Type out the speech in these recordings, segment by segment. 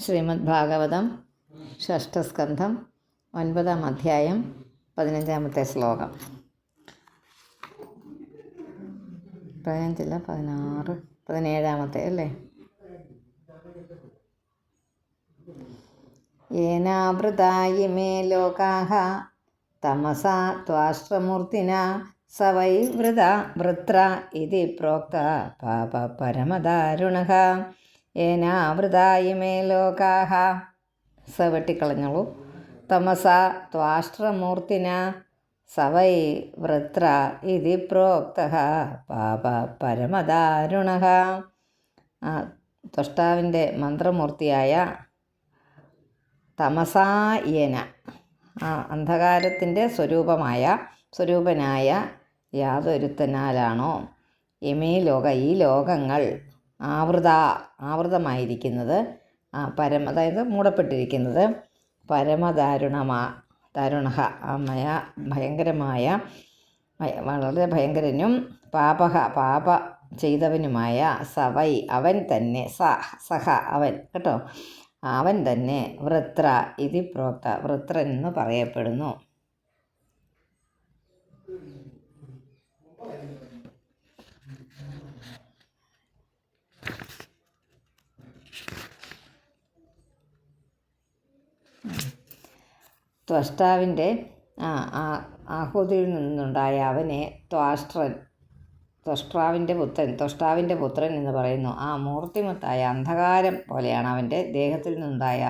ശ്രീമദ് ഭാഗവതം ഷഷ്ടസ്കന്ധം ഒൻപതാം അധ്യായം പതിനഞ്ചാമത്തെ ശ്ലോകം. പതിനഞ്ചല്ല പതിനാറ് പതിനേഴാമത്തെ അല്ലേ? ഏനാവൃതായി മേ ലോകാഹ തമസാ ത്വാശ്രമൂർത്തിന സ വൈ വൃത വൃത്ര ഇതി പ്രോക്ത പാപ പരമദാരുണഃ ഏനാവൃതായി മേ ലോകാഹ. സ വെട്ടിക്കളഞ്ഞോളൂ തമസ ത്വാഷ്ട്രമൂർത്തിന സവൈ വൃത്ര ഇതി പ്രോക്ത പാപ പരമദാരുണ ത്വഷ്ടാവിന്റെ മന്ത്രമൂർത്തിയായ തമസായേന ആ അന്ധകാരത്തിന്റെ സ്വരൂപമായ സ്വരൂപനായ യാതൊരുത്തനാലാണോ? ഇമേ ലോക ഈ ലോകങ്ങൾ ആവൃത ആവൃതമായിരിക്കുന്നത് പരമ അതായത് മൂടപ്പെട്ടിരിക്കുന്നത്. പരമദാരുണമാ ദാരുണ അമയ ഭയങ്കരമായ വളരെ ഭയങ്കരനും പാപഹ പാപ ചെയ്തവനുമായ സവൈ അവൻ തന്നെ സ സഹ അവൻ കേട്ടോ? അവൻ തന്നെ വൃത്ര ഇതി പ്രോക്ത വൃത്രൻ എന്ന് പറയപ്പെടുന്നു. ത്വഷ്ടാവിന്റെ ആഹൂതിയിൽ നിന്നുണ്ടായ അവനെ ത്വാഷ്ട്രൻ ത്വഷ്ടാവിന്റെ പുത്രൻ ത്വഷ്ടാവിന്റെ പുത്രൻ എന്ന് പറയുന്നു. ആ മൂർത്തിമത്തായ അന്ധകാരം പോലെയാണ് അവന്റെ ദേഹത്തിൽ നിന്നുണ്ടായ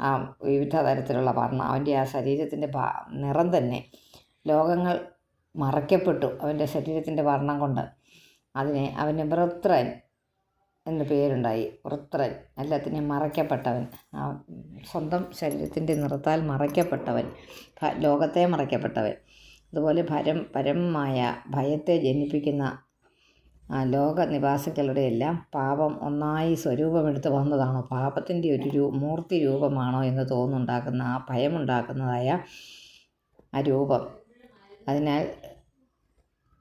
ആ വിവിധ തരത്തിലുള്ള വർണം. അവന്റെ ആ ശരീരത്തിന്റെ നിറം തന്നെ ലോകങ്ങൾ മറയ്ക്കപ്പെട്ടു അവന്റെ ശരീരത്തിന്റെ വർണം കൊണ്ട്. അതിനെ അവന് വൃത്രൻ എന്ന് പേരുണ്ടായി. വൃത്രൻ. എല്ലാത്തിനെയും മറയ്ക്കപ്പെട്ടവൻ. സ്വന്തം ശരീരത്തിന്റെ നിറത്താൽ മറയ്ക്കപ്പെട്ടവൻ. ലോകത്തെ മറയ്ക്കപ്പെട്ടവൻ. അതുപോലെ ഭരം പരമമായ ഭയത്തെ ജനിപ്പിക്കുന്ന ലോക നിവാസികളുടെ എല്ലാം പാപം ഒന്നായി സ്വരൂപമെടുത്ത് വന്നതാണോ? പാപത്തിന്റെ ഒരു രൂ മൂർത്തി രൂപമാണോ എന്ന് തോന്നുന്നുണ്ടാക്കുന്ന ആ ഭയമുണ്ടാക്കുന്നതായ ആ രൂപം. അതിനാൽ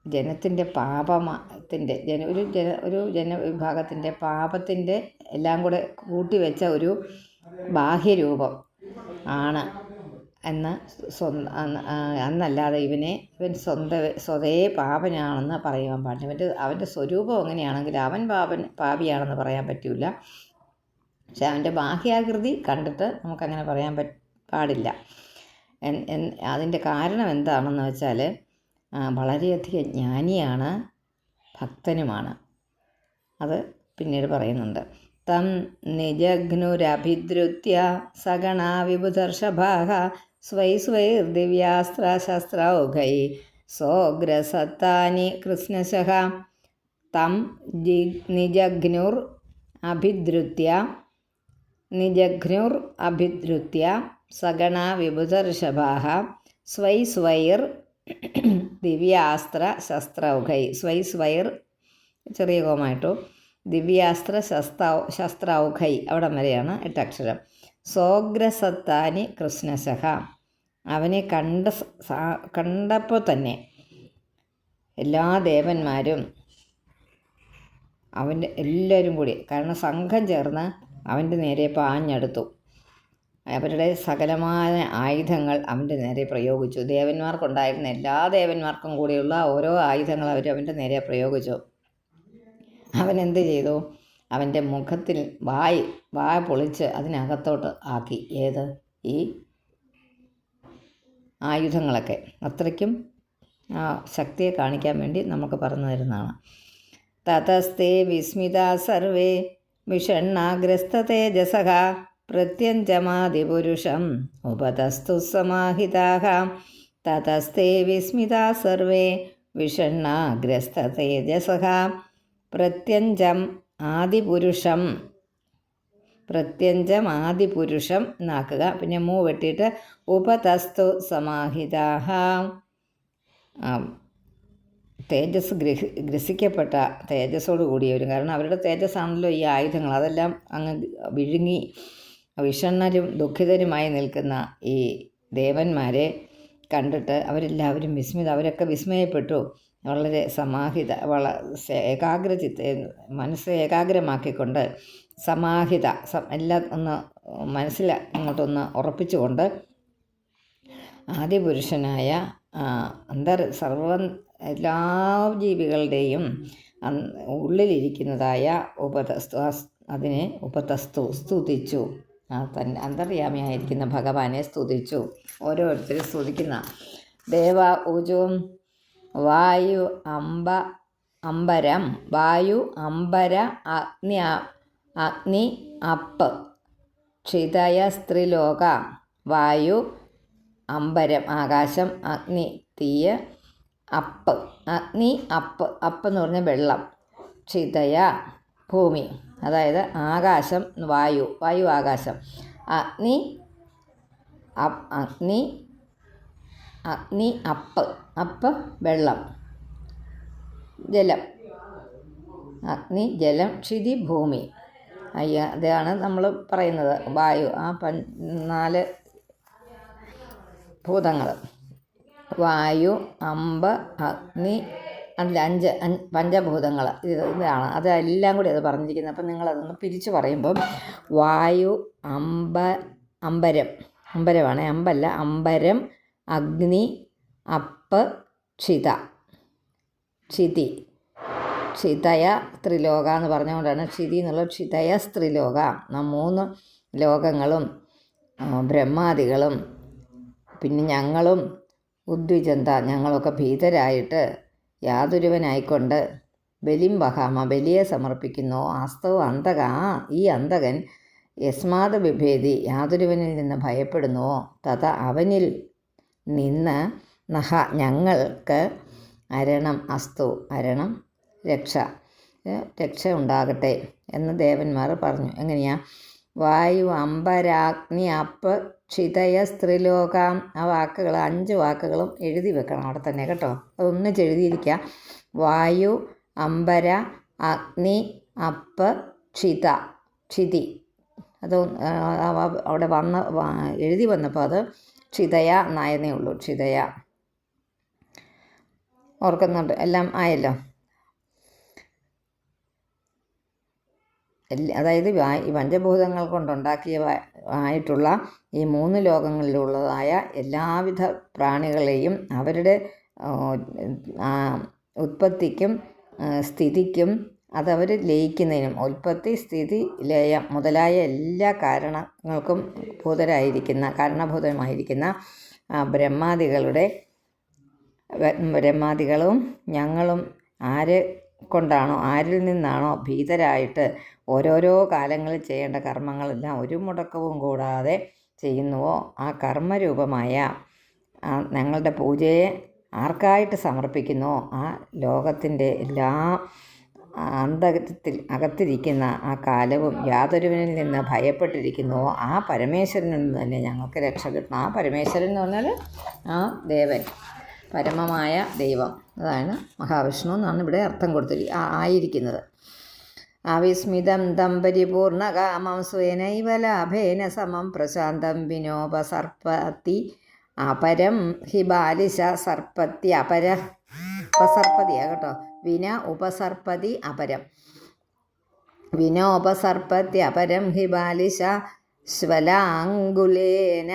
ജനത്തിന്റെ പാപത്തിന്റെ ജന ഒരു ജന ഒരു ജനവിഭാഗത്തിന്റെ പാപത്തിന്റെ എല്ലാം കൂടെ കൂട്ടിവെച്ച ഒരു ബാഹ്യരൂപം ആണ് എന്ന് അന്നല്ലാതെ ഇവനെ ഇവൻ സ്വന്ത സ്വതേ പാപനാണെന്ന് പറയുവാൻ പാടില്ല. ഇവന്റെ അവന്റെ സ്വരൂപം എങ്ങനെയാണെങ്കിൽ അവൻ പാപൻ പാപിയാണെന്ന് പറയാൻ പറ്റില്ല പക്ഷെ അവന്റെ ബാഹ്യാകൃതി കണ്ടിട്ട് നമുക്കങ്ങനെ പറയാൻ പാടില്ല. അതിന്റെ കാരണം എന്താണെന്ന് വെച്ചാൽ വളരെയധികം ജ്ഞാനിയാണ് ഭക്തനുമാണ്. അത് പിന്നീട് പറയുന്നുണ്ട്. തം നിജഘ്നുരഭിദ്രുത്യ സഗണാ വിഭുദർഷഭാഹ സ്വൈ സ്വൈർദിവ്യാസ്ത്രശസ്ത്രൗഘൈ സോഗ്രസത്താനി കൃഷ്ണശഃ. തം ജി നിജഘ്നുർ അഭിദ്രുത്യ നിജഘ്നുർ അഭിദ്രുത്യ സഗണ വിഭുദർഷഭാഹ സ്വൈ സ്വൈർ ദിവ്യാസ്ത്ര ശസ്ത്രൗഘൈ സ്വൈ സ്വൈർ ചെറിയ കോമായിട്ടു. ദിവ്യാസ്ത്ര ശസ്ത്ര ശസ്ത്രൗഘൈ അവിടം വരെയാണ് എട്ടക്ഷരം സോഗ്രസത്താനി കൃഷ്ണശഹ അവനെ കണ്ട കണ്ടപ്പോൾ തന്നെ എല്ലാ ദേവന്മാരും അവന്റെ എല്ലാവരും കൂടി കാരണം സംഘം ചേർന്ന് അവന്റെ നേരെ പാഞ്ഞെടുത്തു. അവരുടെ സകലമായ ആയുധങ്ങൾ അവന്റെ നേരെ പ്രയോഗിച്ചു. ദേവന്മാർക്കുണ്ടായിരുന്ന എല്ലാ ദേവന്മാർക്കും കൂടിയുള്ള ഓരോ ആയുധങ്ങൾ അവർ അവന്റെ നേരെ പ്രയോഗിച്ചു. അവൻ എന്ത് ചെയ്തു? അവന്റെ മുഖത്തിൽ വായ് വായ പൊളിച്ച് അതിനകത്തോട്ട് ആക്കി. ഏത്? ഈ ആയുധങ്ങളൊക്കെ. അത്രയ്ക്കും ശക്തിയെ കാണിക്കാൻ വേണ്ടി നമുക്ക് പറഞ്ഞു തരുന്നതാണ്. തതസ്തേ വിസ്മിത സർവേ വിഷണ്ണാഗ്രസ്തതേജസഃ പ്രത്യഞ്ചമാതിപുരുഷം ഉപതസ്തു സമാഹിതാഹ തതസ്തേ വിസ്മിത സർവേ വിഷണ്ണാഗ്രസ്തതേജസഃ പ്രത്യഞ്ചം ആദിപുരുഷം പ്രത്യഞ്ചം ആദിപുരുഷം എന്നാക്കുക പിന്നെ മൂ വെട്ടിയിട്ട് ഉപതസ്തു സമാഹിതാഹ തേജസ് ഗ്രഹി ഗ്രസിക്കപ്പെട്ട തേജസ്സോട് കൂടിയവരും കാരണം അവരുടെ തേജസ്സാണല്ലോ ഈ ആയുധങ്ങൾ അതെല്ലാം അങ്ങ് വിഴുങ്ങി വിഷണ്ണരും ദുഃഖിതരുമായി നിൽക്കുന്ന ഈ ദേവന്മാരെ കണ്ടിട്ട് അവരെല്ലാവരും വിസ്മിത അവരൊക്കെ വിസ്മയപ്പെട്ടു. വളരെ സമാഹിത വള ഏകാഗ്രചിത്ത മനസ്സ് ഏകാഗ്രമാക്കിക്കൊണ്ട് സമാഹിത എല്ലാം ഒന്ന് മനസ്സിൽ അങ്ങോട്ടൊന്ന് ഉറപ്പിച്ചുകൊണ്ട് ആദിപുരുഷനായ അന്തർ സർവ എല്ലാ ജീവികളുടെയും ഉള്ളിലിരിക്കുന്നതായ ഉപതസ്തു അതിനെ ഉപതസ്തു സ്തുതിച്ചു. തന്നെ. അന്തർയാമിയായിരിക്കുന്ന ഭഗവാനെ സ്തുതിച്ചു. ഓരോരുത്തരും സ്തുതിക്കുന്ന. ദേവ ഉജും വായു അംബ അംബരം. വായു അംബര അഗ്നി അഗ്നി അപ്പ് ക്ഷിതയ സ്ത്രീലോക. വായു അംബരം. ആകാശം അഗ്നി തീയ് അപ്പ് അഗ്നി അപ്പ് അപ്പ് എന്ന് പറഞ്ഞാൽ വെള്ളം. ക്ഷിതയ ഭൂമി. അതായത് ആകാശം വായു വായു ആകാശം. അഗ്നി അഗ്നി അഗ്നി അപ്പ് അപ്പ് വെള്ളം. ജലം. അഗ്നി ജലം ക്ഷിതി ഭൂമി. അയ്യ അതാണ് നമ്മൾ പറയുന്നത്. വായു ആ പ നാല് ഭൂതങ്ങൾ വായു അമ്പ് അഗ്നി അല്ല അഞ്ച് പഞ്ചഭൂതങ്ങൾ ഇത് ഇതാണ്. അതെല്ലാം കൂടി അത് പറഞ്ഞിരിക്കുന്നത്. അപ്പം നിങ്ങളതൊന്ന് പിരിച്ചു പറയുമ്പം വായു അമ്പ അമ്പരം. അമ്പരമാണ്. അമ്പല്ല അമ്പരം അഗ്നി അപ്പ് ക്ഷിത ക്ഷിതി ക്ഷിതയ ത്രിലോക എന്ന് പറഞ്ഞുകൊണ്ടാണ് ക്ഷിതി എന്നുള്ള ക്ഷിതയ സ്ത്രീലോക. മൂന്ന് ലോകങ്ങളും ബ്രഹ്മാദികളും പിന്നെ ഞങ്ങളും ഉദ്വിജന്ത. ഞങ്ങളൊക്കെ ഭീതരായിട്ട് യാതൊരുവനായിക്കൊണ്ട് ബലിം വഹാമ ബലിയെ സമർപ്പിക്കുന്നു. ആസ്തവ് അന്തക ആ ഈ അന്തകൻ യസ്മാത് വിഭേദി യാതൊരുവനിൽ നിന്ന് ഭയപ്പെടുന്നുവോ തത അവനിൽ നിന്ന് നഹ ഞങ്ങൾക്ക് അരണം അസ്തു അരണം രക്ഷ രക്ഷ ഉണ്ടാകട്ടെ എന്ന് ദേവന്മാർ പറഞ്ഞു. എങ്ങനെയാ? വായു അമ്പരാഗ്നി അപ്പ് ക്ഷിതയ സ്ത്രീലോകം. ആ വാക്കുകൾ അഞ്ച് വാക്കുകളും എഴുതി വെക്കണം അവിടെ തന്നെ കേട്ടോ. അതൊന്നിച്ച് എഴുതിയിരിക്കുക വായു അമ്പര അഗ്നി അപ്പ് ക്ഷിത ക്ഷിതി അത് അവിടെ വന്ന എഴുതി വന്നപ്പോൾ അത് ക്ഷിതയ എന്നായതേ ഉള്ളൂ. ക്ഷിതയ ഓർക്കുന്നുണ്ട്? എല്ലാം ആയല്ലോ? അതായത് ഈ പഞ്ചഭൂതങ്ങൾ കൊണ്ടുണ്ടാക്കിയ ആയിട്ടുള്ള ഈ മൂന്ന് ലോകങ്ങളിലുള്ളതായ എല്ലാവിധ പ്രാണികളെയും അവരുടെ ഉത്പത്തിക്കും സ്ഥിതിക്കും അതവർ ലയിക്കുന്നതിനും ഉൽപ്പത്തി സ്ഥിതി ലയം മുതലായ എല്ലാ കാരണങ്ങൾക്കും ഭൂതരായിരിക്കുന്ന കാരണഭൂതമായിരിക്കുന്ന ബ്രഹ്മാദികളുടെ ബ്രഹ്മാദികളും ഞങ്ങളും ആരെ കൊണ്ടാണോ ആരിൽ നിന്നാണോ ഭീതരായിട്ട് ഓരോരോ കാലങ്ങളിൽ ചെയ്യേണ്ട കർമ്മങ്ങളെല്ലാം ഒരു മുടക്കവും കൂടാതെ ചെയ്യുന്നുവോ? ആ കർമ്മരൂപമായ ഞങ്ങളുടെ പൂജയെ ആർക്കായിട്ട് സമർപ്പിക്കുന്നുവോ ആ ലോകത്തിന്റെ എല്ലാ അന്തത്തിൽ അകത്തിരിക്കുന്ന ആ കാലവും യാതൊരുവിനിൽ നിന്ന് ഭയപ്പെട്ടിരിക്കുന്നുവോ ആ പരമേശ്വരനിൽ നിന്ന് തന്നെ ഞങ്ങൾക്ക് രക്ഷ കിട്ടണം. ആ പരമേശ്വരൻ എന്ന് പറഞ്ഞാൽ ആ ദേവൻ. പരമമായ ദൈവം. അതാണ് മഹാവിഷ്ണു എന്നാണ് ഇവിടെ അർത്ഥം കൊടുത്തിരി ആയിരിക്കുന്നത്. അവിസ്മിതം തം പരിപൂർണകാമം സ്വേനൈവ ലാഭേന സമം പ്രശാന്തം വിനോപസർപ്പത്തി അപരം ഹി ബാലിശ സർപ്പത്തി അപര ഉപസർപ്പതിയാ കേട്ടോ. വിന ഉപസർപ്പതി അപരം. വിനോപസർപ്പത്തി അപരം ഹി ബാലിശ ശ്വലാങ്കുലേന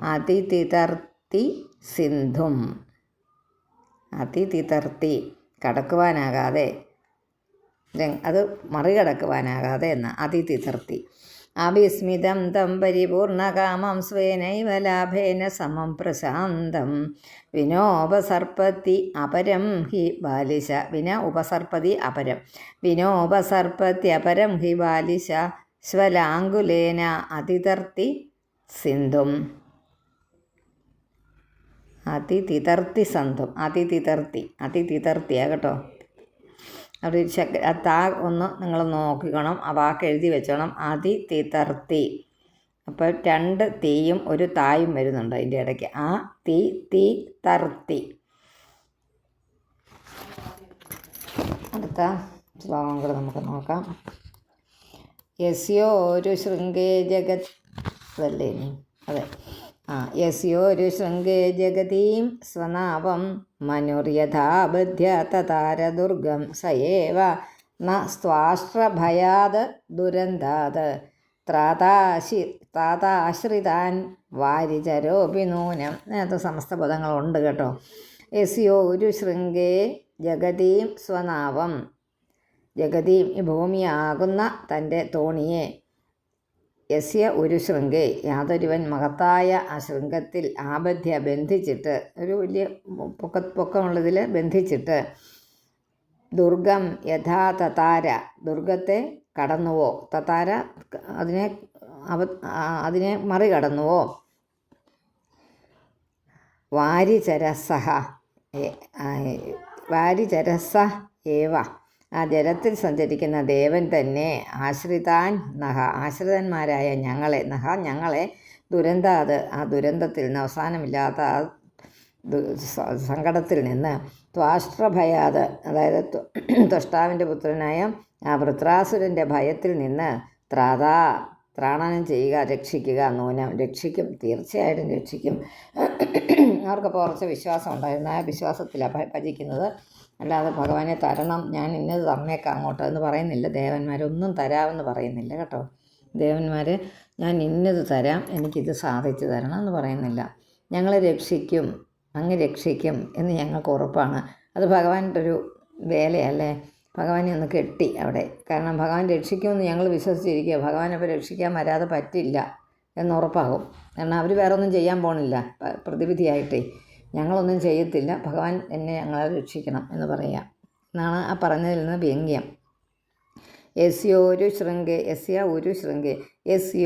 അതിതിതർത്തി സിന്ധും. അതിതിതർത്തി കടക്കുവാനാകാതെ അത് മറികടക്കുവാനാകാതെ എന്ന അതിതിതർത്തി. അവിസ്മിതം തം പരിപൂർണകാമം സ്വേനൈവ ലാഭേന സമം പ്രശാന്തം. വിനോപസർപ്പത്തി അപരം ഹി ബാലിശ വിന ഉപസർപ്പതി അപരം. വിനോപസർപ്പത്തി അപരം ഹി ബാലിശ സ്വലാങ്കുലേന അതിതർത്തി സിന്ധും. അതിതിതർത്തി തിതർത്തി അതിതിതർത്തി. അതിതിതർത്തിയാ കേട്ടോ. അവിടെ ഒരു ശക് ആ താ ഒന്ന് നിങ്ങൾ നോക്കിക്കണം. ആ വാക്ക് എഴുതി വെച്ചോണം. അതിതിതർത്തി. അപ്പോൾ രണ്ട് തീയും ഒരു തായും വരുന്നുണ്ട് അതിന്റെ ഇടയ്ക്ക്. ആ തീ തീ തർത്തി. അടുത്ത ശ്ലോകം കൂടെ നമുക്ക് നോക്കാം. യസ്യോ ഒരു ശൃംഗേ ജഗത് അതല്ലേ ഇനി? അതെ. ആ യസ്യോ ഒരു ശൃംഗേ ജഗതീം സ്വനാവം മനുര്യഥാബധ്യ തതാരദുർഗം സയേവ ന സ്വാശ്രഭയാത് ദുരന്താത് ത്രാതാശി ത്രാതാശ്രിതാൻ വാരിചരോപി നൂനം. അതിനകത്ത് സമസ്ത പദങ്ങളുണ്ട് കേട്ടോ. യസ്യോ ഒരു ശൃംഗേ ജഗതീം സ്വനാവം. ജഗതീം ഈ ഭൂമിയാകുന്ന തന്റെ തോണിയെ യസ്യ ഒരു ശൃംഗേ. യാതൊരുവൻ മഹത്തായ ആ ശൃംഗത്തിൽ ആബദ്ധ്യ ബന്ധിച്ചിട്ട് ഒരു വലിയ പൊക്ക പൊക്കമുള്ളതിൽ ബന്ധിച്ചിട്ട് ദുർഗം യഥാ തതാര ദുർഗത്തെ കടന്നുവോ? തതാര അതിനെ അവ അതിനെ മറികടന്നുവോ? വാരിചരസഹ വാരിചരസ ഏവ. ആ ജലത്തിൽ സഞ്ചരിക്കുന്ന ദേവൻ തന്നെ ആശ്രിതാൻ നഹ ആശ്രിതന്മാരായ ഞങ്ങളെ നഹ ഞങ്ങളെ ദുരന്താത് ആ ദുരന്തത്തിൽ നിന്ന് അവസാനമില്ലാത്ത ആ സങ്കടത്തിൽ നിന്ന് ത്വാഷ്ട്രഭയാത് അതായത് ത്വഷ്ടാവിന്റെ പുത്രനായ ആ വൃത്രാസുരന്റെ ഭയത്തിൽ നിന്ന് ത്രാതാ ത്രാണനം ചെയ്യുക രക്ഷിക്കുക നൂനം രക്ഷിക്കും തീർച്ചയായിട്ടും രക്ഷിക്കും. അവർക്കപ്പോൾ കുറച്ച് വിശ്വാസം ഉണ്ടായിരുന്നു. ആ വിശ്വാസത്തിലാണ് ഭജിക്കുന്നത്. അല്ലാതെ ഭഗവാനെ തരണം ഞാൻ ഇന്നത് തന്നേക്കാം അങ്ങോട്ട് എന്ന് പറയുന്നില്ല. ദേവന്മാരൊന്നും തരാമെന്ന് പറയുന്നില്ല കേട്ടോ. ദേവന്മാർ ഞാൻ ഇന്നത് തരാം എനിക്കിത് സാധിച്ചു തരണം എന്ന് പറയുന്നില്ല. ഞങ്ങളെ രക്ഷിക്കും അങ്ങ് രക്ഷിക്കും എന്ന് ഞങ്ങൾക്ക് ഉറപ്പാണ്. അത് ഭഗവാന്റെ ഒരു വേലയല്ലേ? ഭഗവാനെ ഒന്ന് കെട്ടി അവിടെ. കാരണം ഭഗവാൻ രക്ഷിക്കുമെന്ന് ഞങ്ങൾ വിശ്വസിച്ചിരിക്കുക ഭഗവാൻ അപ്പോൾ രക്ഷിക്കാൻ വരാതെ പറ്റില്ല. എന്നുറപ്പാകും കാരണം അവർ വേറെ ഒന്നും ചെയ്യാൻ പോണില്ല. പ്രതിവിധിയായിട്ടേ. ഞങ്ങളൊന്നും ചെയ്യത്തില്ല. ഭഗവാൻ എന്നെ ഞങ്ങളെ രക്ഷിക്കണം എന്ന് പറയാം. എന്നാണ് ആ പറഞ്ഞതിൽ നിന്ന് വ്യംഗ്യം. ഒരു ശൃംഗേ യസ്യ ഒരു ശൃംഗേ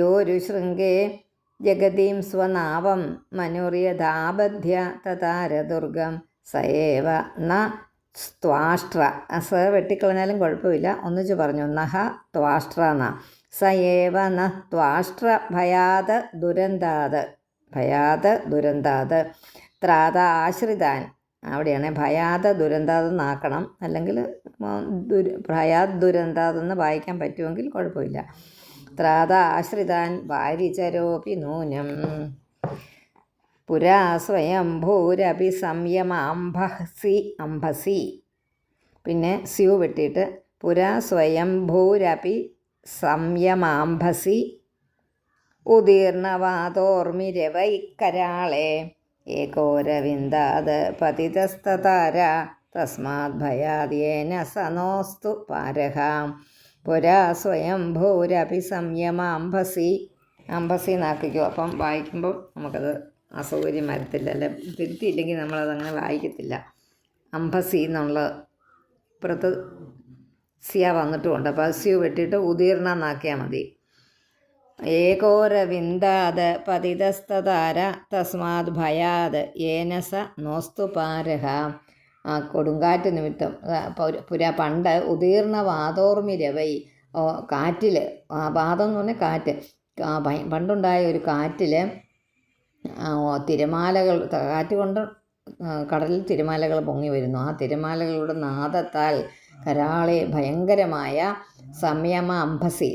ഒരു ശൃംഗേ ജഗതീം സ്വനാവം മനുര്യതാബധ്യ തതാരദുർഗം സയേവ ന സ്ത്വാഷ്ട്ര സ വെട്ടിക്കളഞ്ഞാലും കുഴപ്പമില്ല. ഒന്നിച്ച് പറഞ്ഞു. നഹ ത്വാഷ്ട്ര ന. സയേവ ന ത്വാഷ്ട്ര ദുരന്താത് ഭയാത് ദുരന്താത്. ത്രാത ആശ്രിതാൻ അവിടെയാണ് ഭയാത ദുരന്താതെന്നാക്കണം. അല്ലെങ്കിൽ ദുരു ഭയാത് ദുരന്താതെന്ന് വായിക്കാൻ പറ്റുമെങ്കിൽ കുഴപ്പമില്ല. ത്രാത ആശ്രിതാൻ വാരിചരോപി നൂനം. പുരാ സ്വയംഭൂരപി സംയമ അംഭസി അംഭസി പിന്നെ സ്യു വെട്ടിയിട്ട് പുരാ സ്വയംഭൂരപി സംയമാംഭസി ഉദീർണവാതോർമിരവൈക്കരാളെ ഏകോരവിന്ദാത് പതിതസ്തതാര തസ്മാത് ഭയാദ്യേന സനോസ്തു പാരഹാം. പുരാ സ്വയം സ്വയംഭൂരപി സംയമാംഭസി. അംബസി എന്നാക്കിക്കോ. അപ്പം വായിക്കുമ്പോൾ നമുക്കത് അസൗകര്യം വരത്തില്ല അല്ലെ? തിരുത്തിയില്ലെങ്കിൽ നമ്മളതങ്ങനെ വായിക്കത്തില്ല. അംബസി എന്നുള്ള പുറത്ത് സിയ വന്നിട്ടുമുണ്ട്. അപ്പോൾ സ്യു വെട്ടിയിട്ട് ഉദീർണ എന്നാക്കിയാൽ മതി. ഏകോരവിന്ദാത് പതിതസ്തതാര തസ്മാത് ഭയാത് ഏനസ നോസ്തു പാരഹ. ആ കൊടുങ്കാറ്റ് നിമിത്തം പുര പണ്ട് ഉദീർണ വാതോർമിരവൈ കാറ്റിൽ വാദം എന്ന് പറഞ്ഞാൽ കാറ്റ്. പണ്ടുണ്ടായ ഒരു കാറ്റിൽ തിരമാലകൾ കാറ്റ് കൊണ്ട് കടലിൽ തിരമാലകൾ പൊങ്ങി വരുന്നു. ആ തിരമാലകളുടെ നാദത്താൽ കരാളെ ഭയങ്കരമായ സംയമ അംഭസി.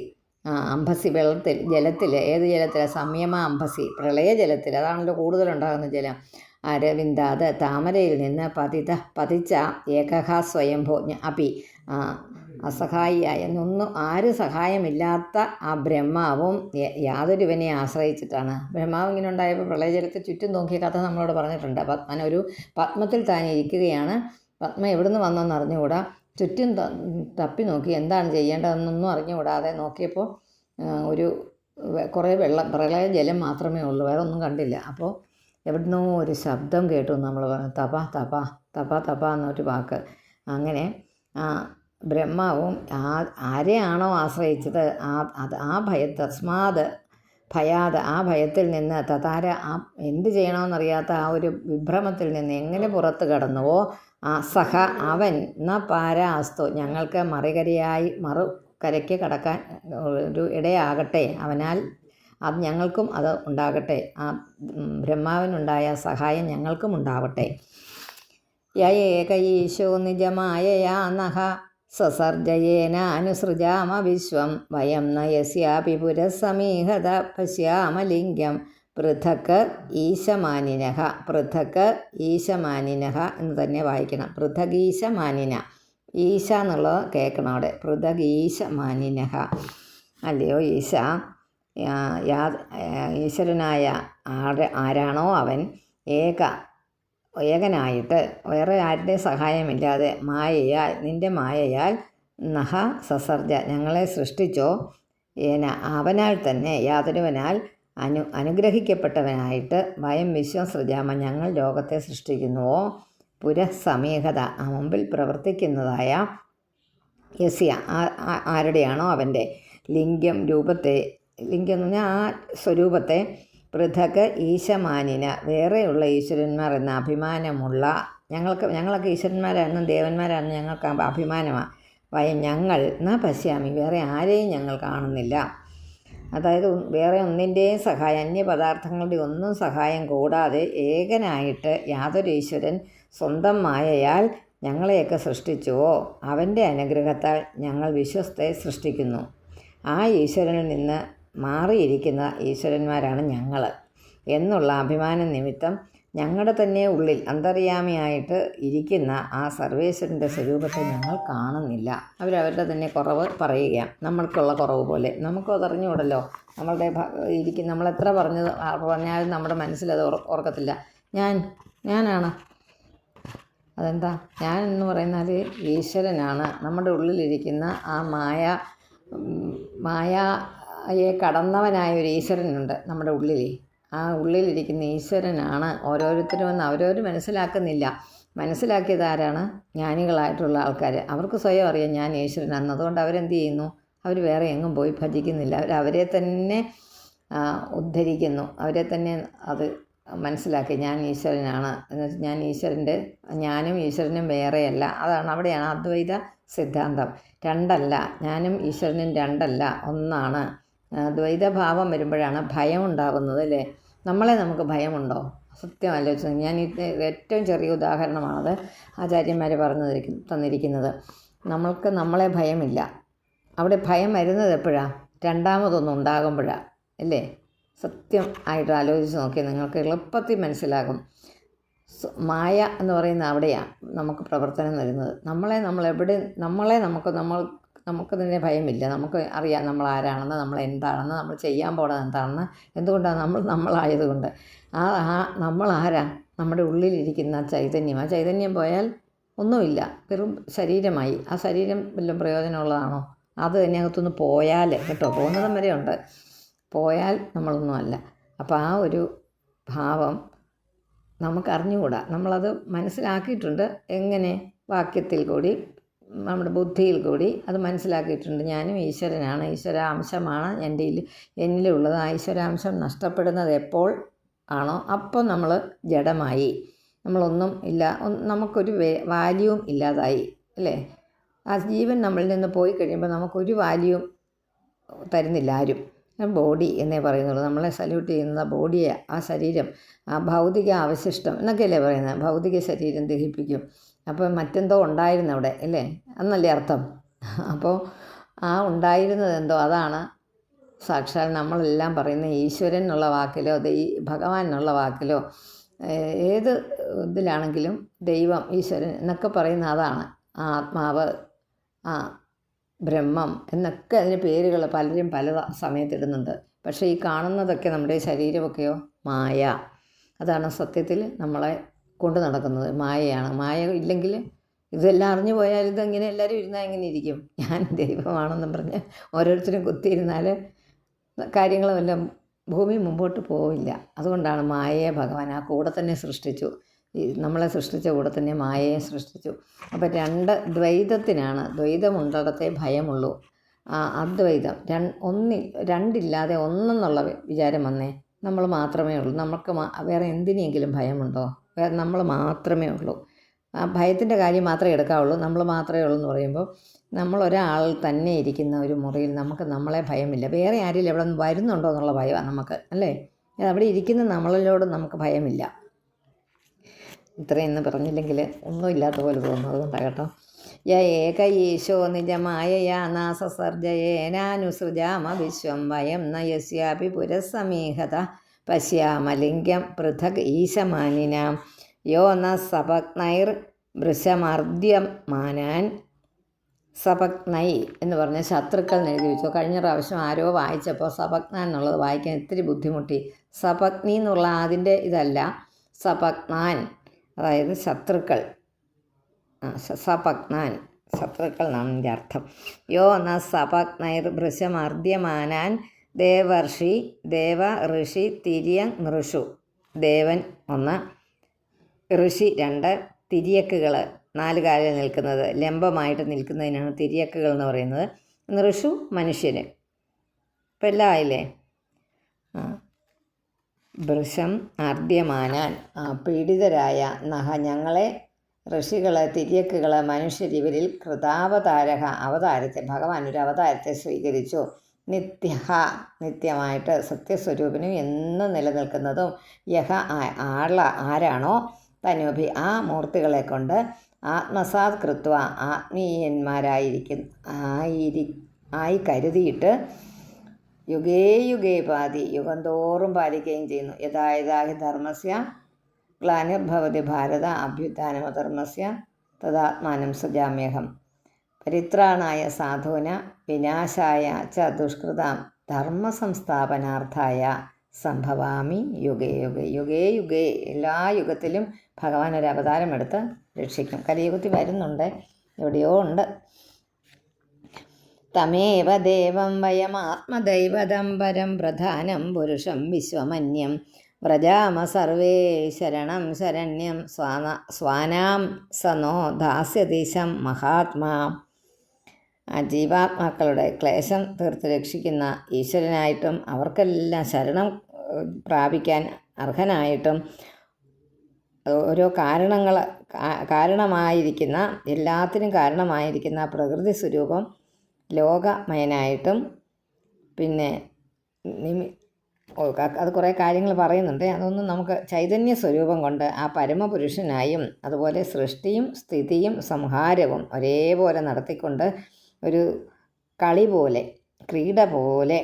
അംഭസി വെള്ളത്തിൽ ജലത്തിൽ ഏത് ജലത്തിൽ സംയമ അംഭസി പ്രളയ ജലത്തിൽ അതാണല്ലോ കൂടുതലുണ്ടാകുന്ന ജലം. അരവിന്ദാത് താമരയിൽ നിന്ന് പതിത പതിച്ച ഏകഹ സ്വയംഭോ അപി അസഹായിയായ ഒന്നും ആര് സഹായമില്ലാത്ത ആ ബ്രഹ്മാവും യാതൊരുവനെ ആശ്രയിച്ചിട്ടാണ്. ബ്രഹ്മാവ് ഇങ്ങനെ ഉണ്ടായപ്പോൾ പ്രളയജലത്തെ ചുറ്റും നോക്കിയ കഥ നമ്മളോട് പറഞ്ഞിട്ടുണ്ട്. പത്മൻ ഒരു പത്മത്തിൽ താൻ ഇരിക്കുകയാണ് പത്മ എവിടുന്ന് വന്നെന്ന് അറിഞ്ഞുകൂടാ? ചുറ്റും തപ്പി നോക്കി എന്താണ് ചെയ്യേണ്ടതെന്നൊന്നും അറിഞ്ഞുകൂടാതെ നോക്കിയപ്പോൾ ഒരു കുറേ വെള്ളം പ്രളയ ജലം മാത്രമേ ഉള്ളൂ വേറെ ഒന്നും കണ്ടില്ല. അപ്പോൾ എവിടുന്നോ ഒരു ശബ്ദം കേട്ടു നമ്മൾ പറഞ്ഞു തപ തപ തപ തപ എന്നൊരു വാക്ക്. അങ്ങനെ ബ്രഹ്മാവും ആ ആരെയാണോ ആശ്രയിച്ചത് ആ അത് ആ ഭയ തസ്മാത് ഭയാത് ആ ഭയത്തിൽ നിന്ന് തതാര ആ എന്ത് ചെയ്യണമെന്നറിയാത്ത ആ ഒരു വിഭ്രമത്തിൽ നിന്ന് എങ്ങനെ പുറത്ത് കടന്നുവോ ആ സഹ അവൻ. ന പാരാസ്തു ഞങ്ങൾക്ക് മറികരയായി മറു കരയ്ക്ക് കടക്കാൻ ഒരു ഇടയാകട്ടെ. അവനാൽ അത് ഞങ്ങൾക്കും അത് ഉണ്ടാകട്ടെ. ആ ബ്രഹ്മാവിനുണ്ടായ സഹായം ഞങ്ങൾക്കും ഉണ്ടാവട്ടെ. യ ഈശോ നിജമായയാ നഹ. സസർജയേന അനുസൃജാമ വിശ്വം. വയം നയസ്യാപി പുരസമീഹത പശ്യാമലിംഗം. പൃഥക്ക് ഈശമാനിനഹ. പൃഥക്കർ ഈശമാനിനഹ എന്ന് തന്നെ വായിക്കണം. പൃഥകീശമാനിന. ഈശ എന്നുള്ളത് കേൾക്കണം അവിടെ. പൃഥകീശമാനിനഹ. അല്ലയോ ഈശ. യാ- ഈശ്വരനായ ആരുടെ ആരാണോ അവൻ ഏക ഏകനായിട്ട് വേറെ ആരുടെ സഹായമില്ലാതെ മായയാൽ നിന്റെ മായയാൽ നഹ സസർജ. ഞങ്ങളെ സൃഷ്ടിച്ചോ. ഏന അവനാൽ തന്നെ യാതൊരുവനാൽ അനു അനുഗ്രഹിക്കപ്പെട്ടവനായിട്ട് വയം വിശ്വം സൃജാമ ഞങ്ങൾ ലോകത്തെ സൃഷ്ടിക്കുന്നുവോ? പുരസമീഹത മുമ്പിൽ പ്രവർത്തിക്കുന്നതായ യസ്യ ആരുടെയാണോ അവന്റെ ലിംഗം രൂപത്തെ ലിംഗം എന്ന് പറഞ്ഞാൽ ആ സ്വരൂപത്തെ പൃഥക് ഈശമാനിന വേറെയുള്ള ഈശ്വരന്മാർ എന്ന അഭിമാനമുള്ള ഞങ്ങൾക്ക് ഞങ്ങളൊക്കെ ഈശ്വരന്മാരാണെന്നും ദേവന്മാരാണെന്നും ഞങ്ങൾക്ക് അഭ- അഭിമാനമാണ് വയം ഞങ്ങൾ എന്നാ പശ്യാമി വേറെ ആരെയും ഞങ്ങൾ കാണുന്നില്ല. അതായത് വേറെ ഒന്നിന്റെയും സഹായം അന്യ പദാർത്ഥങ്ങളുടെ ഒന്നും സഹായം കൂടാതെ ഏകനായിട്ട് യാതൊരു ഈശ്വരൻ സ്വന്തം മായയാൽ ഞങ്ങളെയൊക്കെ സൃഷ്ടിച്ചുവോ? അവന്റെ അനുഗ്രഹത്താൽ ഞങ്ങൾ വിശ്വസ്തയെ സൃഷ്ടിക്കുന്നു. ആ ഈശ്വരനിൽ നിന്ന് മാറിയിരിക്കുന്ന ഈശ്വരന്മാരാണ് ഞങ്ങൾ. എന്നുള്ള അഭിമാന നിമിത്തം ഞങ്ങളുടെ തന്നെ ഉള്ളിൽ അന്തർയാമിയായിട്ട് ഇരിക്കുന്ന ആ സർവേശ്വരന്റെ സ്വരൂപത്തെ ഞങ്ങൾ കാണുന്നില്ല. അവരവരുടെ തന്നെ കുറവ് പറയുക നമ്മൾക്കുള്ള കുറവ് പോലെ. നമുക്കും അതറിഞ്ഞുകൂടല്ലോ. നമ്മളുടെ ഇരിക്കുന്ന എത്ര പറഞ്ഞത് പറഞ്ഞാലും നമ്മുടെ മനസ്സിലത് ഓർ- ഓർക്കത്തില്ല ഞാൻ ഞാനാണ്. അതെന്താ? ഞാൻ എന്ന് പറയുന്നത് ഈശ്വരനാണ്. നമ്മുടെ ഉള്ളിലിരിക്കുന്ന ആ മായ മായയെ കടന്നവനായ ഒരു ഈശ്വരനുണ്ട് നമ്മുടെ ഉള്ളിൽ ആ ഉള്ളിലിരിക്കുന്ന ഈശ്വരനാണ്. ഓരോരുത്തരും എന്ന് മനസ്സിലാക്കുന്നില്ല. മനസ്സിലാക്കിയത് ആരാണ്? ജ്ഞാനികളായിട്ടുള്ള ആൾക്കാർ അവർക്ക് സ്വയം അറിയാം ഞാൻ ഈശ്വരനാണെന്ന് അതുകൊണ്ട് അവരെന്ത് ചെയ്യുന്നു? അവർ വേറെ എങ്ങും പോയി ഭജിക്കുന്നില്ല. അവർ അവരെ തന്നെ ഉദ്ധരിക്കുന്നു. അവരെ തന്നെ അത് മനസ്സിലാക്കി. ഞാൻ ഈശ്വരനാണ്. എന്നുവെച്ചാൽ ഞാൻ ഈശ്വരന്റെ ഞാനും ഈശ്വരനും വേറെയല്ല. അതാണ് അവിടെയാണ് അദ്വൈത സിദ്ധാന്തം. രണ്ടല്ല. ഞാനും ഈശ്വരനും രണ്ടല്ല. ഒന്നാണ്. ദ്വൈതഭാവം വരുമ്പോഴാണ് ഭയം ഉണ്ടാകുന്നത് അല്ലേ? നമ്മളെ നമുക്ക് ഭയമുണ്ടോ? സത്യം ആലോചിച്ചു. ഞാൻ ഏറ്റവും ചെറിയ ഉദാഹരണമാണത് ആചാര്യന്മാർ പറഞ്ഞു തന്നിരിക്കും- തന്നിരിക്കുന്നത്. നമ്മൾക്ക് നമ്മളെ ഭയമില്ല. അവിടെ ഭയം വരുന്നത് എപ്പോഴാണ് രണ്ടാമതൊന്നും ഉണ്ടാകുമ്പോഴാണ് അല്ലേ? സത്യം ആയിട്ട് ആലോചിച്ച് നോക്കിയാൽ നിങ്ങൾക്ക് എളുപ്പത്തിൽ മനസ്സിലാകും. മായ എന്ന് പറയുന്ന അവിടെയാണ് നമുക്ക് പ്രവർത്തനം വരുന്നത്. നമ്മളെ നമ്മളെവിടെ നമ്മളെ നമുക്ക് നമ്മൾ നമുക്ക് തന്നെ ഭയമില്ല. നമുക്ക് അറിയാം നമ്മൾ ആരാണെന്ന് നമ്മൾ എന്താണെന്ന് നമ്മൾ ചെയ്യാൻ പോകണത് എന്താണെന്ന്. എന്തുകൊണ്ടാണ് നമ്മൾ നമ്മളായതുകൊണ്ട്? ആ ആ നമ്മൾ ആരാ നമ്മുടെ ഉള്ളിലിരിക്കുന്ന ചൈതന്യം. ആ ചൈതന്യം പോയാൽ ഒന്നുമില്ല. വെറും ശരീരമായി. ആ ശരീരം വല്ലതും പ്രയോജനമുള്ളതാണോ? അത് തന്നെ അകത്തുനിന്ന് പോയാൽ കേട്ടോ പോകുന്നതും വരെ ഉണ്ട്. പോയാൽ നമ്മളൊന്നുമല്ല. അപ്പോൾ ആ ഒരു ഭാവം നമുക്ക് അറിഞ്ഞുകൂടാ നമ്മളത് മനസ്സിലാക്കിയിട്ടുണ്ട്. എങ്ങനെ? വാക്യത്തിൽ കൂടി നമ്മുടെ ബുദ്ധിയിൽ കൂടി അത് മനസ്സിലാക്കിയിട്ടുണ്ട്. ഞാനും ഈശ്വരനാണ്. ഈശ്വരാംശമാണ് എന്റെ എന്നിലുള്ളത്. ആ ഈശ്വരാംശം നഷ്ടപ്പെടുന്നത് എപ്പോൾ ആണോ അപ്പോൾ നമ്മൾ ജഡമായി. നമ്മളൊന്നും ഇല്ല. നമുക്കൊരു വാല്യൂവും ഇല്ലാതായി. അല്ലേ? ആ ജീവൻ നമ്മളിൽ നിന്ന് പോയി കഴിയുമ്പോൾ നമുക്കൊരു വാല്യൂവും തരുന്നില്ല ആരും. ബോഡി എന്നേ പറയുന്നുള്ളൂ. നമ്മളെ സല്യൂട്ട് ചെയ്യുന്ന ബോഡിയെ ആ ശരീരം ആ ഭൗതിക അവശിഷ്ടം എന്നൊക്കെയല്ലേ പറയുന്നത്? ഭൗതിക ശരീരം ദഹിപ്പിക്കും. അപ്പോൾ മറ്റെന്തോ ഉണ്ടായിരുന്നു അവിടെ അല്ലേ എന്നല്ലേ അർത്ഥം? അപ്പോൾ ആ ഉണ്ടായിരുന്നത് എന്തോ? അതാണ് സാക്ഷാൽ നമ്മളെല്ലാം പറയുന്ന ഈശ്വരൻ എന്നുള്ള വാക്കിലോ ദൈ ഭഗവാൻ എന്നുള്ള വാക്കിലോ ഏത് ഇതിലാണെങ്കിലും ദൈവം ഈശ്വരൻ എന്നൊക്കെ പറയുന്ന അതാണ്. ആത്മാവ് ആ ബ്രഹ്മം എന്നൊക്കെ അതിന് പേരുകൾ പലരും പല സമയത്തിടുന്നുണ്ട് പക്ഷേ ഈ കാണുന്നതൊക്കെ നമ്മുടെ ശരീരമൊക്കെയോ? മായ. അതാണ് സത്യത്തിൽ നമ്മളെ കൊണ്ട് നടക്കുന്നത്. മായയാണ്. മായ ഇല്ലെങ്കിൽ ഇതെല്ലാം അറിഞ്ഞു പോയാൽ ഇതെങ്ങനെ എല്ലാവരും ഇരുന്നാൽ എങ്ങനെ ഇരിക്കും? ഞാൻ ദൈവമാണെന്നും പറഞ്ഞ് ഓരോരുത്തരും കുത്തിയിരുന്നാൽ കാര്യങ്ങളെല്ലാം ഭൂമി മുമ്പോട്ട് പോവില്ല. അതുകൊണ്ടാണ് മായയെ ഭഗവാൻ ആ കൂടെ തന്നെ സൃഷ്ടിച്ചു. നമ്മളെ സൃഷ്ടിച്ച കൂടെ തന്നെ മായയെ സൃഷ്ടിച്ചു. അപ്പോൾ രണ്ട് ദ്വൈതത്തിനാണ്. ദ്വൈതമുള്ളിടത്തേ ഭയമുള്ളൂ. ആ അദ്വൈതം രൺ ഒന്നി രണ്ടില്ലാതെ ഒന്നെന്നുള്ള വിചാരം വന്നേ. നമ്മൾ മാത്രമേ ഉള്ളൂ. നമുക്ക് വേറെ എന്തിനെങ്കിലും ഭയമുണ്ടോ? നമ്മൾ മാത്രമേ ഉള്ളൂ. ആ ഭയത്തിന്റെ കാര്യം മാത്രമേ എടുക്കാവുള്ളൂ. നമ്മൾ മാത്രമേ ഉള്ളൂ എന്ന് പറയുമ്പോൾ നമ്മൾ ഒരാൾ തന്നെ ഇരിക്കുന്ന ഒരു മുറിയിൽ നമുക്ക് നമ്മളെ ഭയമില്ല. വേറെ ആരെങ്കിലും എവിടെ നിന്ന് വരുന്നുണ്ടോ എന്നുള്ള ഭയമാണ് നമുക്ക് അല്ലേ? അവിടെ ഇരിക്കുന്ന നമ്മളിലോട് നമുക്ക് ഭയമില്ല. ഇത്രയെന്ന് പറഞ്ഞില്ലെങ്കിൽ ഒന്നും ഇല്ലാത്ത പോലെ തോന്നുന്നു അതുകൊണ്ടാണ് കേട്ടോ. യ ഏക ഈശോ നിജമായ നാസസർജയേനാനുസൃജാമ വിശ്വം വയം നയസ്യാപി പുരസമീഹത. പശ്യാമലിംഗം പൃഥക് ഈശമാനിനാം. യോ ന സപഗ്നൈർ വൃഷമർദ്യം മാനാൻ സപക്നൈ എന്ന് പറഞ്ഞ ശത്രുക്കൾ എഴുതി വെച്ചു. കഴിഞ്ഞ പ്രാവശ്യം ആരോ വായിച്ചപ്പോൾ സപക്ന എന്നുള്ളത് വായിക്കാൻ ഇത്തിരി ബുദ്ധിമുട്ടി. സപക്നി എന്നുള്ള അതിന്റെ ഇതല്ല സപക്നാൻ അതായത് ശത്രുക്കൾ. ആ, സ- സപക്നാൻ ശത്രുക്കൾ എന്നാണ് എന്റെ അർത്ഥം. യോ ന സപക്നൈർ ഭൃശമർദ്യമാനാൻ ദേവർഷി ദേവ ഋഷി തിര്യൻ നൃഷു ദേവൻ ഒന്ന്. ഋഷി രണ്ട്. തിരിയക്കുകൾ നാല് കാലിൽ നിൽക്കുന്നത് ലംബമായിട്ട് നിൽക്കുന്നതിനാണ് തിരിയക്കുകൾ എന്ന് പറയുന്നത്. നൃഷു മനുഷ്യന്. ഇപ്പം എല്ലാം ആയില്ലേ? വൃഷം അർദ്യമാനാൻ പീഡിതരായ നഹ ഞങ്ങളെ ഋഷികളെ തിരിയക്കുകൾ മനുഷ്യരിവരിൽ കൃതാവതാരക അവതാരത്തെ ഭഗവാൻ ഒരു അവതാരത്തെ സ്വീകരിച്ചു. നിത്യ നിത്യമായിട്ട് സത്യസ്വരൂപിനും എന്നും നിലനിൽക്കുന്നതും യഹ ആള ആരാണോ തനുഭി ആ മൂർത്തികളെ കൊണ്ട് ആത്മസാത് കൃത്വ ആത്മീയന്മാരായിരിക്കും ആയിരി ആയി കരുതിയിട്ട് യുഗേ യുഗേ പാതി യുഗം തോറും പാലിക്കുകയും ചെയ്യുന്നു. യഥായതാഹി ധർമ്മസ്യ ഗ്ലാനിർഭവതി ഭാരത അഭ്യുത്ഥാനമധർമ്മസ്യ തദാത്മാനം സജാമ്യഹം. പരിത്രാണായ സാധൂന വിനാശായ ച ദുഷ്കൃതാം ധർമ്മ സംസ്ഥാപനാർത്ഥായ സംഭവാമി യുഗേ യുഗേ യുഗേ യുഗേ. എല്ലാ യുഗത്തിലും ഭഗവാൻ ഒരു അവതാരമെടുത്ത് രക്ഷിക്കും. കലിയുഗത്തിൽ വരുന്നുണ്ട് എവിടെയോ ഉണ്ട്. തമേവ ദേവം വയമാത്മദൈവതം പരം പ്രധാനം പുരുഷം വിശ്വമന്യം വ്രജാമ സർവേ ശരണം ശരണ്യം സ്വാന സ്വാനാം സനോ ദാസ്യദേശം മഹാത്മാ ആ ജീവാത്മാക്കളുടെ ക്ലേശം തീർത്ത് രക്ഷിക്കുന്ന ഈശ്വരനായിട്ടും അവർക്കെല്ലാം ശരണം പ്രാപിക്കാൻ അർഹനായിട്ടും ഓരോ കാരണങ്ങൾ കാരണമായിരിക്കുന്ന എല്ലാത്തിനും കാരണമായിരിക്കുന്ന പ്രകൃതി സ്വരൂപം ലോകമയനായിട്ടും പിന്നെ നിമി അത് കുറേ കാര്യങ്ങൾ പറയുന്നുണ്ട്. അതൊന്നും നമുക്ക് ചൈതന്യ സ്വരൂപം കൊണ്ട് ആ പരമപുരുഷനായും അതുപോലെ സൃഷ്ടിയും സ്ഥിതിയും സംഹാരവും ഒരേപോലെ നടത്തിക്കൊണ്ട് ഒരു കളി പോലെ ക്രീഡ പോലെ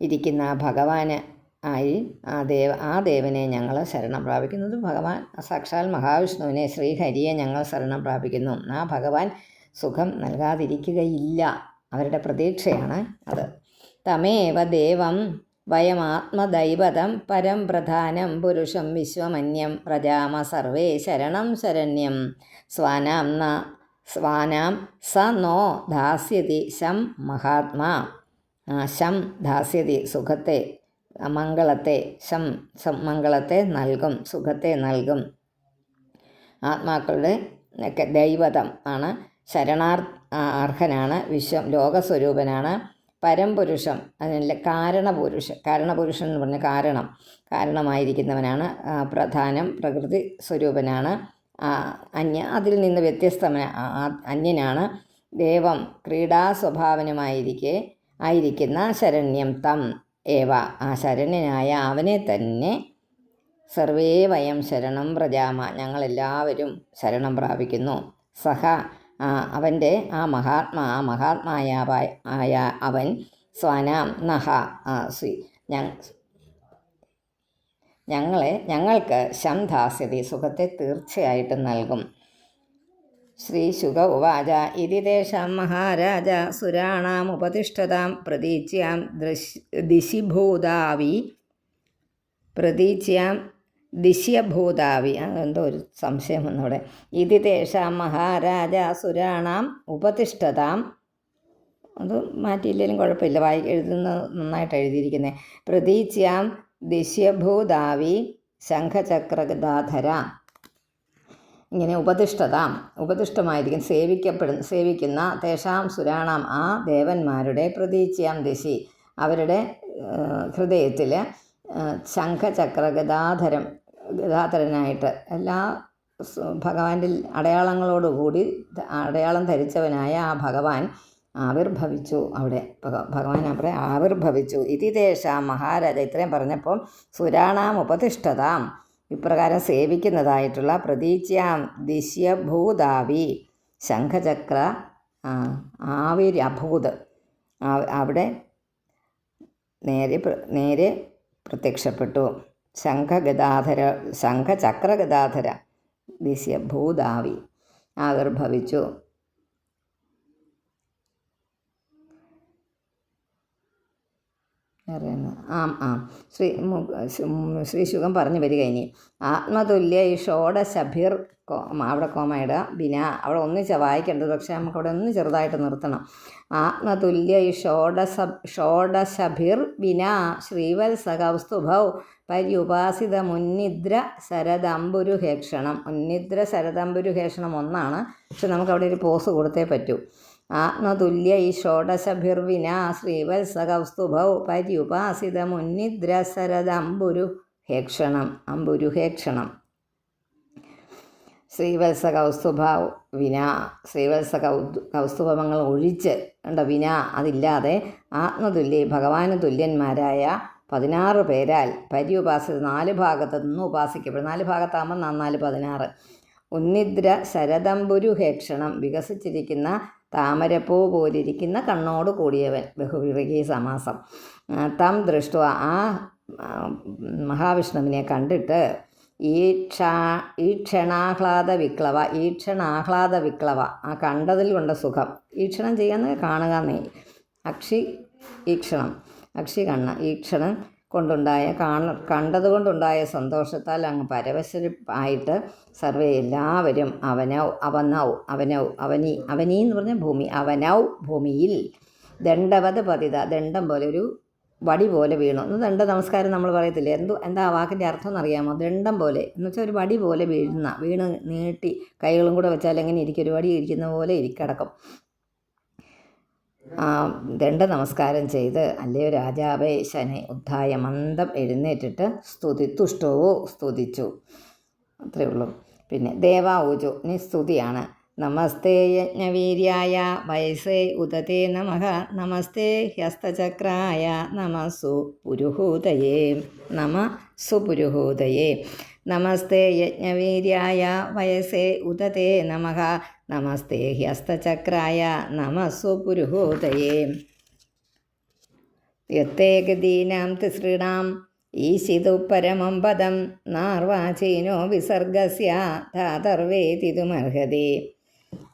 ഇരിക്കുന്ന ആ ഭഗവാന് ആയി ആ ദേവ ആ ദേവനെ ഞങ്ങൾ ശരണം പ്രാപിക്കുന്നത്. ഭഗവാൻ സാക്ഷാൽ മഹാവിഷ്ണുവിനെ ശ്രീഹരിയെ ഞങ്ങൾ ശരണം പ്രാപിക്കുന്നു. ആ ഭഗവാൻ സുഖം നൽകാതിരിക്കുകയില്ല. അവരുടെ പ്രതീക്ഷയാണ് അത്. തമേവ ദേവം വയമാത്മദൈവതം പരം പ്രധാനം പുരുഷം വിശ്വമന്യം പ്രജാമ സർവേ ശരണം ശരണ്യം. സ്വാനാം ന സ്വാനാം സ നോ ദാസ്യതി ശം മഹാത്മാ. ശം ദാസ്യതി സുഖത്തെ മംഗളത്തെ ശം മംഗളത്തെ നൽകും സുഖത്തെ നൽകും. ആത്മാക്കളുടെ ദൈവതം ആണ് ശരണാർ അർഹനാണ് വിശ്വം ലോകസ്വരൂപനാണ് പരംപുരുഷം അതിനല്ല കാരണപുരുഷ കാരണപുരുഷൻ എന്ന് പറഞ്ഞ കാരണം കാരണമായിരിക്കുന്നവനാണ് പ്രധാനം പ്രകൃതി സ്വരൂപനാണ്. അന്യ അതിൽ നിന്ന് വ്യത്യസ്തമന അന്യനാണ്. ദേവം ക്രീഡാസ്വഭാവനമായിരിക്കെ ആയിരിക്കുന്ന ശരണ്യം തം ഏവ. ആ ശരണ്യനായ അവനെ തന്നെ സർവേ വയം ശരണം പ്രജാമ ഞങ്ങളെല്ലാവരും ശരണം പ്രാപിക്കുന്നു. സഹ അവന്റെ ആ മഹാത്മാ ആ മഹാത്മായ ആയ അവൻ സ്വനാം നഹ സ്വി ഞ ഞങ്ങളെ ഞങ്ങൾക്ക് ശംദാസ്യതി സുഖത്തെ തീർച്ചയായിട്ടും നൽകും. ശ്രീ ശുഗ ഉവാച ഇതി തേഷാം മഹാരാജ സുരാണാമുപതിഷ്ഠതാം പ്രതീച്യാം ദൃശ് ദിശിഭൂതാവി പ്രതീച്യാം ദിശ്യഭൂതാവി. അതെന്തോ ഒരു സംശയം വന്നവിടെ. ഇതി തേഷാം മഹാരാജ സുരാണാം ഉപതിഷ്ഠതാം. അത് മാറ്റിയില്ലെങ്കിലും കുഴപ്പമില്ല. വായി എഴുതുന്നത് നന്നായിട്ട് എഴുതിയിരിക്കുന്നത്. പ്രതീച്യാം ദിശ്യഭൂതാവി ശംഖചക്രഗദാധര. ഇങ്ങനെ ഉപതിഷ്ഠതാം ഉപതിഷ്ഠമായിരിക്കും സേവിക്കപ്പെടുന്ന സേവിക്കുന്ന തേഷാം സുരാണാം ആ ദേവന്മാരുടെ പ്രതീച്യാം ദിശി. അവരുടെ ഹൃദയത്തിൽ ശംഖചക്ര ഗദാധരം ഗദാധരനായിട്ട് എല്ലാ സ് ഭഗവാന്റെ അടയാളങ്ങളോടുകൂടി അടയാളം ധരിച്ചവനായ ആ ഭഗവാൻ ആവിർഭവിച്ചു. അവിടെ ഭഗ- ഭഗവാൻ അവിടെ ആവിർഭവിച്ചു. ഇതിദേശാം മഹാരാജ ഇത്രയും പറഞ്ഞപ്പോൾ സുരാണാം ഉപതിഷ്ഠതാം. ഇപ്രകാരം സേവിക്കുന്നതായിട്ടുള്ള പ്രതീച്യാം ദിശ്യഭൂതാവി ശംഖചക്ര ആവിരഭൂത് അവിടെ നേരെ നേരെ പ്രത്യക്ഷപ്പെട്ടു. ശംഖഗദാധര ശംഖചക്രഗദാധര ദിശ്യഭൂതാവി ആവിർഭവിച്ചു. വേറെ ആ ആം. ശ്രീ ശ്രീ ശുഖം പറഞ്ഞു വരിക ഇനി. ആത്മതുല്യ ഈ ശബീർ കോമ അവിടെ കോമ ഇടുക ബിന അവിടെ ഒന്നിച്ച് വായിക്കേണ്ടത്. പക്ഷേ നമുക്ക് അവിടെ ഒന്ന് ചെറുതായിട്ട് നിർത്തണം. ആത്മതുല്യ ഈ ഷോഡശ ഷോഡശഭിർ ബിന ശ്രീവത്സകൗസ്തുഭൗ പര്യുപാസിത മുന്നിദ്ര ശരദംബുരുഹേക്ഷണം മുന്നിദ്ര ശരദംബുരുഹേക്ഷണം ഒന്നാണ്. പക്ഷെ നമുക്ക് അവിടെ ഒരു പോസ് കൊടുത്തേ പറ്റൂ. ആത്മതുല്യ ഈ ഷോഡശഭിർവിന ശ്രീവത്സകൗസ്തുഭൗ പര്യുപാസിത മുന്നിദ്ര അമ്പുരു ഹേക്ഷണം. ശ്രീവത്സ കൗസ്തുഭ വിനാ ശ്രീവത്സ കൗ കൗസ്തുഭങ്ങൾ ഒഴിച്ച് കണ്ട വിനാ അതില്ലാതെ ആത്മതുല്യ ഭഗവാന് തുല്യന്മാരായ പതിനാറ് പേരാൽ പര്യുപാസിത നാല് ഭാഗത്ത് നിന്ന് ഉപാസിക്കപ്പെടും. നാല് ഭാഗത്താകുമ്പോൾ നാല് പതിനാറ്. ഉന്നിദ്ര ശരദംബുരു ഹേക്ഷണം വികസിച്ചിരിക്കുന്ന താമരപ്പൂ പോലിരിക്കുന്ന കണ്ണോട് കൂടിയവൻ ബഹുവിവകി സമാസം. തം ദൃഷ്ട ആ മഹാവിഷ്ണുവിനെ കണ്ടിട്ട് ഈക്ഷാ ഈക്ഷണാഹ്ലാദ വിക്ലവ ഈക്ഷണാഹ്ലാദ വിക്ലവ ആ കണ്ടതിൽ കൊണ്ട സുഖം. ഈക്ഷണം ചെയ്യാന്ന് കാണുക നീ. അക്ഷി ഈക്ഷണം അക്ഷി കണ്ണ ഈക്ഷണം കൊണ്ടുണ്ടായ കാണ കണ്ടതുകൊണ്ടുണ്ടായ സന്തോഷത്താൽ അങ്ങ് പരവശരായിട്ട് സർവേ എല്ലാവരും അവനൗ അവനൗ അവനൗ അവനി അവനി എന്ന് പറഞ്ഞ ഭൂമി അവനൗ ഭൂമിയിൽ ദണ്ഡവത് പതിത ദണ്ഡം പോലെ ഒരു വടി പോലെ വീണു. എന്ന് ദണ്ഡ നമസ്കാരം നമ്മൾ പറയത്തില്ലേ? എന്തോ എന്താ ആ വാക്കിന്റെ അർത്ഥം എന്നറിയാമോ? ദണ്ഡം പോലെ എന്ന് വെച്ചാൽ ഒരു വടി പോലെ വീഴുന്ന വീണ് നീട്ടി കൈകളും കൂടെ വെച്ചാൽ എങ്ങനെ ഇരിക്കും? ഒരു വടി ഇരിക്കുന്ന പോലെ ഇരിക്കടക്കും. ദണ്ഡ നമസ്കാരം ചെയ്ത് അല്ലയോ രാജാവേ ശനി ഉദ്ധായ മന്ദം എഴുന്നേറ്റിട്ട് സ്തുതി തുഷ്ടവോ സ്തുതിച്ചു. അത്രയേ ഉള്ളൂ. പിന്നെ ദേവാഊജു നീ സ്തുതിയാണ്. നമസ്തേ യജ്ഞവീര്യായ വയസ്സേ ഉദതേ നമ. നമസ്തേ ഹ്യസ്തചക്രായ നമസ്സു പുരുഹൂതയേ നമ സുപുരുഹൂതയേ. നമസ്തേ യജ്ഞവീര്യായ വയസേ ഉദതേ നമ. നമസ്തേ ഹ്യസ്തചക്രായ നമസ്സു പുരുഹോദയേ. യത്തേകദീനാം തിസൃണാം ഈശിതു പരമം പദം നാർവാചീനോ വിസർഗസ്യ ധാതർവേതിതുമർഹതി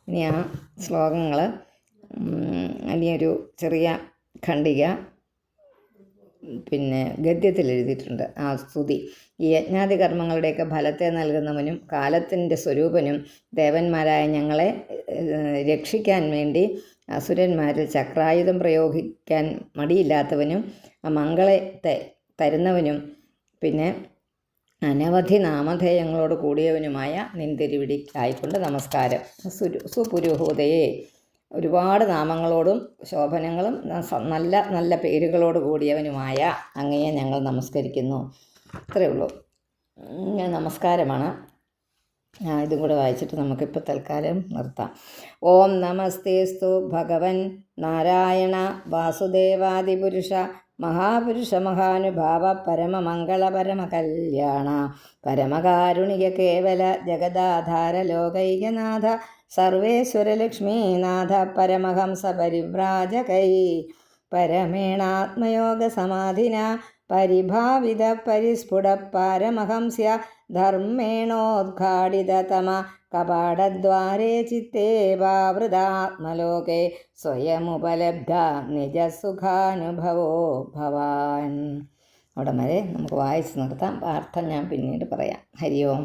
ഇനി ആ ശ്ലോകങ്ങൾ ഇനിയൊരു ചെറിയ ഖണ്ഡിക. പിന്നെ ഗദ്യത്തിൽ എഴുതിയിട്ടുണ്ട്. ആ സ്തുതി. ഈ യജ്ഞാതി കർമ്മങ്ങളുടെയൊക്കെ ഫലത്തെ നൽകുന്നവനും കാലത്തിന്റെ സ്വരൂപനും ദേവന്മാരായ ഞങ്ങളെ രക്ഷിക്കാൻ വേണ്ടി അസുരന്മാരിൽ ചക്രായുധം പ്രയോഗിക്കാൻ മടിയില്ലാത്തവനും മംഗളത്തെ തരുന്നവനും പിന്നെ അനവധി നാമധേയങ്ങളോട് കൂടിയവനുമായ നിന്തിരിവിടിക്കായിക്കൊണ്ട് നമസ്കാരം. സുരു സുപുരുഹൂതയെ ഒരുപാട് നാമങ്ങളോടും ശോഭനങ്ങളും നല്ല നല്ല പേരുകളോട് കൂടിയവനുമായ അങ്ങയെ ഞങ്ങൾ നമസ്കരിക്കുന്നു. അത്രയേ ഉള്ളൂ. നമസ്കാരമാണ്. ഇതും കൂടെ വായിച്ചിട്ട് നമുക്കിപ്പോൾ തൽക്കാലം നിർത്താം. ഓം നമസ്തേസ്തു ഭഗവൻ നാരായണ വാസുദേവാദിപുരുഷ മഹാപുരുഷ മഹാനുഭാവ പരമമംഗള പരമകല്യാണ പരമകാരുണിക കേവല ജഗദാധാര ലോകൈകനാഥ സർവേശ്വര ലക്ഷ്മീനാഥ പരമഹംസ പരിവ്രാജകൈ പരമേണാത്മയോഗ സമാധിന പരിഭാവിത പരിസ്ഫുട പാരമഹംസ്യ ധർമ്മേണോദ്ഘാടിതതമ കപാടദ്വാരേ ചിത്തേ വാവൃതാത്മലോകെ സ്വയമുപലബ്ധ നിജസുഖാനുഭവോ ഭവാൻ. അവിടെ വരെ നമുക്ക് വായിച്ച് നിർത്താം. അർത്ഥം ഞാൻ പിന്നീട് പറയാം. ഹരി ഓം